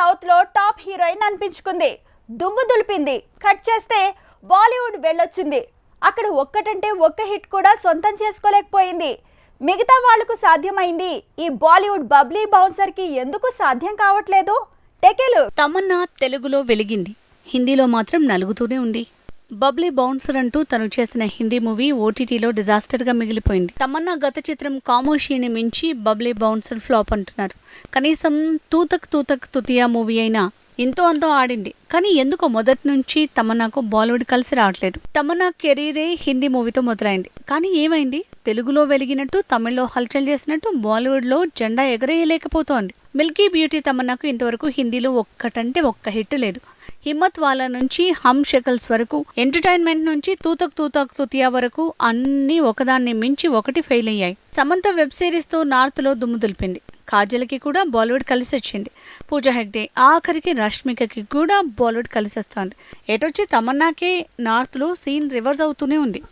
సౌత్లో top heroine అనిపించుకుంది. దుమ్ము దులిపింది. Cut చేస్తే బాలీవుడ్ వెళ్ళొచ్చింది. అక్కడ ఒక్కటంటే ఒక్క హిట్ కూడా సొంతం చేసుకోలేకపోయింది. మిగతా వాళ్ళకు సాధ్యమైంది ఈ బాలీవుడ్ బబ్లీ బౌన్సర్కి ఎందుకు సాధ్యం కావట్లేదు? టెకెలు. తమన్నా తెలుగులో వెలిగింది. హిందీలో మాత్రం నలుగుతూనే ఉంది. బబ్లీ బౌన్సర్ అంటూ తను చేసిన హిందీ మూవీ ఓటీటీలో డిజాస్టర్గా మిగిలిపోయింది. తమన్నా గత చిత్రం కామోషిని మించి బబ్లీ బౌన్సర్ ఫ్లాప్ అంటున్నారు. కనీసం తూతక్ తూతక్ తుతియా మూవీ అయినా ఎంతో అంతో ఆడింది. కానీ ఎందుకో మొదటి నుంచి తమన్నాకు బాలీవుడ్ కలిసి రావట్లేదు. తమన్నా కెరీరే హిందీ మూవీతో మొదలైంది. కానీ ఏమైంది? తెలుగులో వెలిగినట్టు తమిళ్ళో హల్చల్ చేసినట్టు బాలీవుడ్లో జెండా ఎగరేయలేకపోతోంది. మిల్కీ బ్యూటీ తమన్నాకు ఇంతవరకు హిందీలో ఒక్కటంటే ఒక్క హిట్ లేదు. హిమ్మత్ వాలా నుంచి హమ్ షకల్స్ వరకు ఎంటర్టైన్మెంట్ నుంచి తూతక్ తూతక్ తుతియా వరకు అన్ని ఒకదాన్ని మించి ఒకటి ఫెయిల్ అయ్యాయి. సమంత వెబ్ సిరీస్తో నార్త్లో దుమ్ము దులిపింది. కాజల్కి కూడా బాలీవుడ్ కలిసి వచ్చింది పూజా హెగ్డే ఆఖరికి రష్మికకి కూడా బాలీవుడ్ కలిసి వస్తుంది ఎటొచ్చి తమన్నాకే నార్త్లో సీన్ రివర్స్ అవుతూనే ఉంది.